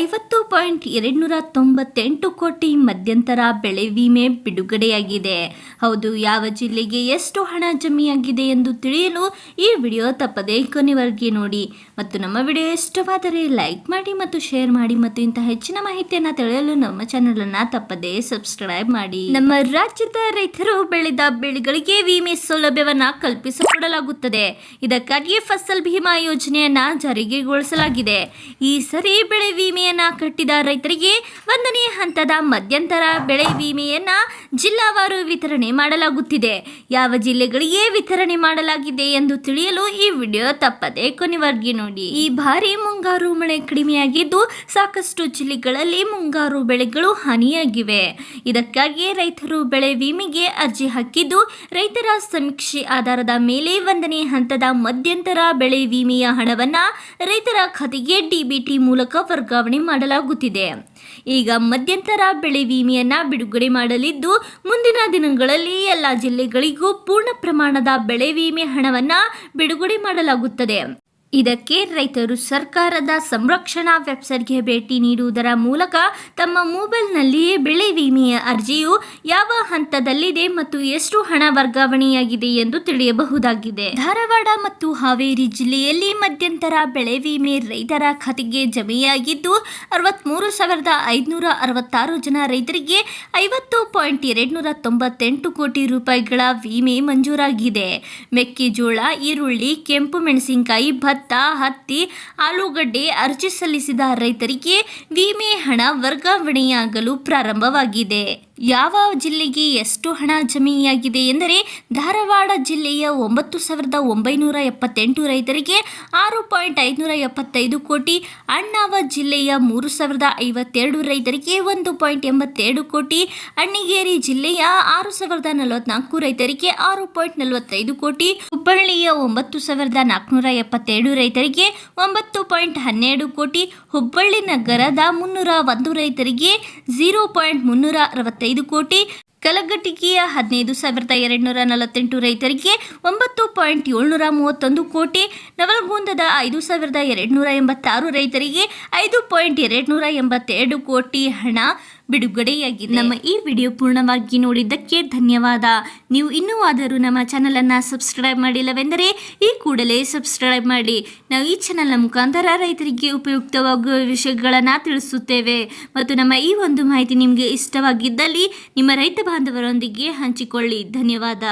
ಐವತ್ತು ಪಾಯಿಂಟ್ ಎರಡುನೂರ ತೊಂಬತ್ತೆಂಟು ಕೋಟಿ ಮಧ್ಯಂತರ ಬೆಳೆ ವಿಮೆ ಬಿಡುಗಡೆಯಾಗಿದೆ. ಹೌದು, ಯಾವ ಜಿಲ್ಲೆಗೆ ಎಷ್ಟು ಹಣ ಜಮೆಯಾಗಿದೆ ಎಂದು ತಿಳಿಯಲು ಈ ವಿಡಿಯೋ ತಪ್ಪದೇ ಕೊನೆವರೆಗೆ ನೋಡಿ. ಮತ್ತು ನಮ್ಮ ವಿಡಿಯೋ ಇಷ್ಟವಾದರೆ ಲೈಕ್ ಮಾಡಿ ಮತ್ತು ಶೇರ್ ಮಾಡಿ ಮತ್ತು ಇಂತಹ ಹೆಚ್ಚಿನ ಮಾಹಿತಿಯನ್ನು ತಿಳಿಯಲು ನಮ್ಮ ಚಾನಲನ್ನು ತಪ್ಪದೇ ಸಬ್ಸ್ಕ್ರೈಬ್ ಮಾಡಿ. ನಮ್ಮ ರಾಜ್ಯದ ರೈತರು ಬೆಳೆದ ಬೆಳೆಗಳಿಗೆ ವಿಮೆ ಸೌಲಭ್ಯವನ್ನು ಕಲ್ಪಿಸಿಕೊಡಲಾಗುತ್ತದೆ. ಇದಕ್ಕಾಗಿ ಫಸಲ್ ಭೀಮಾ ಯೋಜನೆಯನ್ನ ಜಾರಿಗೆಗೊಳಿಸಲಾಗಿದೆ ಈ ಸರಿ ಬೆಳೆ ವಿಮೆಯನ್ನ ಕಟ್ಟಿದ ರೈತರಿಗೆ ಒಂದನೇ ಹಂತದ ಮಧ್ಯಂತರ ಬೆಳೆ ವಿಮೆಯನ್ನ ಜಿಲ್ಲಾವಾರು ವಿತರಣೆ ಮಾಡಲಾಗುತ್ತಿದೆ. ಯಾವ ಜಿಲ್ಲೆಗಳಿಗೆ ವಿತರಣೆ ಮಾಡಲಾಗಿದೆ ಎಂದು ತಿಳಿಯಲು ಈ ವಿಡಿಯೋ ತಪ್ಪದೆ ಕೊನೆವರೆಗೆ ನೋಡಿ. ಈ ಬಾರಿ ಮುಂಗಾರು ಮಳೆ ಕಡಿಮೆಯಾಗಿದ್ದು ಸಾಕಷ್ಟು ಜಿಲ್ಲೆಗಳಲ್ಲಿ ಮುಂಗಾರು ಬೆಳೆಗಳು ಹಾನಿಯಾಗಿವೆ. ಇದಕ್ಕಾಗಿ ರೈತರು ಬೆಳೆ ವಿಮೆಗೆ ಅರ್ಜಿ ಹಾಕಿದ್ದು ರೈತರ ಸಮೀಕ್ಷೆ ಆಧಾರದ ಮೇಲೆ ಒಂದನೇ ಹಂತದ ಮಧ್ಯಂತರ ಬೆಳೆ ವಿಮೆಯ ಹಣವನ್ನ ರೈತರ ಖಾತೆಗೆ ಡಿಬಿಟಿ ಮೂಲಕ ವರ್ಗಾವಣೆ ಮಾಡಲಾಗುತ್ತಿದೆ. ಈಗ ಮಧ್ಯಂತರ ಬೆಳೆ ವಿಮೆಯನ್ನ ಬಿಡುಗಡೆ ಮಾಡಲಿದ್ದು, ಮುಂದಿನ ದಿನಗಳಲ್ಲಿ ಎಲ್ಲ ಜಿಲ್ಲೆಗಳಿಗೂ ಪೂರ್ಣ ಪ್ರಮಾಣದ ಬೆಳೆ ವಿಮೆ ಹಣವನ್ನ ಬಿಡುಗಡೆ ಮಾಡಲಾಗುತ್ತದೆ. ಇದಕ್ಕೆ ರೈತರು ಸರ್ಕಾರದ ಸಂರಕ್ಷಣಾ ವೆಬ್ಸೈಟ್ಗೆ ಭೇಟಿ ನೀಡುವುದರ ಮೂಲಕ ತಮ್ಮ ಮೊಬೈಲ್ನಲ್ಲಿಯೇ ಬೆಳೆ ವಿಮೆಯ ಅರ್ಜಿಯು ಯಾವ ಹಂತದಲ್ಲಿದೆ ಮತ್ತು ಎಷ್ಟು ಹಣ ವರ್ಗಾವಣೆಯಾಗಿದೆ ಎಂದು ತಿಳಿಯಬಹುದಾಗಿದೆ. ಧಾರವಾಡ ಮತ್ತು ಹಾವೇರಿ ಜಿಲ್ಲೆಯಲ್ಲಿ ಮಧ್ಯಂತರ ಬೆಳೆ ವಿಮೆ ರೈತರ ಖಾತೆಗೆ ಜಮೆಯಾಗಿದ್ದು, ಅರವತ್ಮೂರು ಸಾವಿರದ ಐದುನೂರ ಅರವತ್ತಾರು ಜನ ರೈತರಿಗೆ ಐವತ್ತು ಪಾಯಿಂಟ್ ಎರಡುನೂರ ತೊಂಬತ್ತೆಂಟು ಕೋಟಿ ರೂಪಾಯಿಗಳ ವಿಮೆ ಮಂಜೂರಾಗಿದೆ. ಮೆಕ್ಕೆಜೋಳ, ಈರುಳ್ಳಿ, ಕೆಂಪು ಮೆಣಸಿನಕಾಯಿ, ಭತ್ತ ಹತ್ತಿ ಆಲೂಗಡ್ಡೆ ಅರ್ಜಿ ಸಲ್ಲಿಸಿದ ರೈತರಿಗೆ ವಿಮೆ ಹಣ ವರ್ಗಾವಣೆಯಾಗಲು ಪ್ರಾರಂಭವಾಗಿದೆ. ಯಾವ ಜಿಲ್ಲೆಗೆ ಎಷ್ಟು ಹಣ ಜಮೆಯಾಗಿದೆ ಎಂದರೆ ಧಾರವಾಡ ಜಿಲ್ಲೆಯ ಒಂಬತ್ತು ಸಾವಿರದ ಒಂಬೈನೂರ ಎಪ್ಪತ್ತೆಂಟು ರೈತರಿಗೆ ಆರು ಪಾಯಿಂಟ್ ಐದುನೂರ ಎಪ್ಪತ್ತೈದು ಕೋಟಿ, ಅಣ್ಣಾವ ಜಿಲ್ಲೆಯ ಮೂರು ಸಾವಿರದ ಐವತ್ತೆರಡು ರೈತರಿಗೆ ಒಂದು ಪಾಯಿಂಟ್ ಎಂಬತ್ತೆರಡು ಕೋಟಿ, ಅಣ್ಣಿಗೇರಿ ಜಿಲ್ಲೆಯ ಆರು ಸಾವಿರದ ನಲವತ್ನಾಲ್ಕು ರೈತರಿಗೆ ಆರು ಪಾಯಿಂಟ್ ನಲವತ್ತೈದು ಕೋಟಿ, ಹುಬ್ಬಳ್ಳಿಯ ಒಂಬತ್ತು ಸಾವಿರದ ನಾಲ್ಕುನೂರ ಎಪ್ಪತ್ತೆರಡು ರೈತರಿಗೆ ಒಂಬತ್ತು ಪಾಯಿಂಟ್ ಹನ್ನೆರಡು ಕೋಟಿ, ಹುಬ್ಬಳ್ಳಿ ನಗರದ ಮುನ್ನೂರ ಒಂದು ರೈತರಿಗೆ ಝೀರೋ ಪಾಯಿಂಟ್ ಮುನ್ನೂರ ಅರವತ್ತೈದು ಕೋಟಿ ಕಲಘಟಗಿಯ ಹದಿನೈದು ಸಾವಿರದ ಎರಡುನೂರ ನಲವತ್ತೆಂಟು ರೈತರಿಗೆ ಒಂಬತ್ತು ಪಾಯಿಂಟ್ ಏಳ್ನೂರ ಮೂವತ್ತೊಂದು ಕೋಟಿ, ನವಲಗುಂದದ ಐದು ಸಾವಿರದ ಎರಡುನೂರ ಎಂಬತ್ತಾರು ರೈತರಿಗೆ ಐದು ಪಾಯಿಂಟ್ ಎರಡುನೂರ ಎಂಬತ್ತೆರಡು ಕೋಟಿ ಹಣ. ಬಿಡುಗಡೆಯಾಗಿದೆ. ನಮ್ಮ ಈ ವಿಡಿಯೋ ಪೂರ್ಣವಾಗಿ ನೋಡಿದ್ದಕ್ಕೆ ಧನ್ಯವಾದ. ನೀವು ಇನ್ನೂ ಆದರೂ ನಮ್ಮ ಚಾನಲನ್ನು ಸಬ್ಸ್ಕ್ರೈಬ್ ಮಾಡಿಲ್ಲವೆಂದರೆ ಈ ಕೂಡಲೇ ಸಬ್ಸ್ಕ್ರೈಬ್ ಮಾಡಿ. ನಾವು ಈ ಚಾನಲ್ನ ಮುಖಾಂತರ ರೈತರಿಗೆ ಉಪಯುಕ್ತವಾಗುವ ವಿಷಯಗಳನ್ನು ತಿಳಿಸುತ್ತೇವೆ. ಮತ್ತು ನಮ್ಮ ಈ ಒಂದು ಮಾಹಿತಿ ನಿಮಗೆ ಇಷ್ಟವಾಗಿದ್ದಲ್ಲಿ ನಿಮ್ಮ ರೈತ ಬಾಂಧವರೊಂದಿಗೆ ಹಂಚಿಕೊಳ್ಳಿ. ಧನ್ಯವಾದ.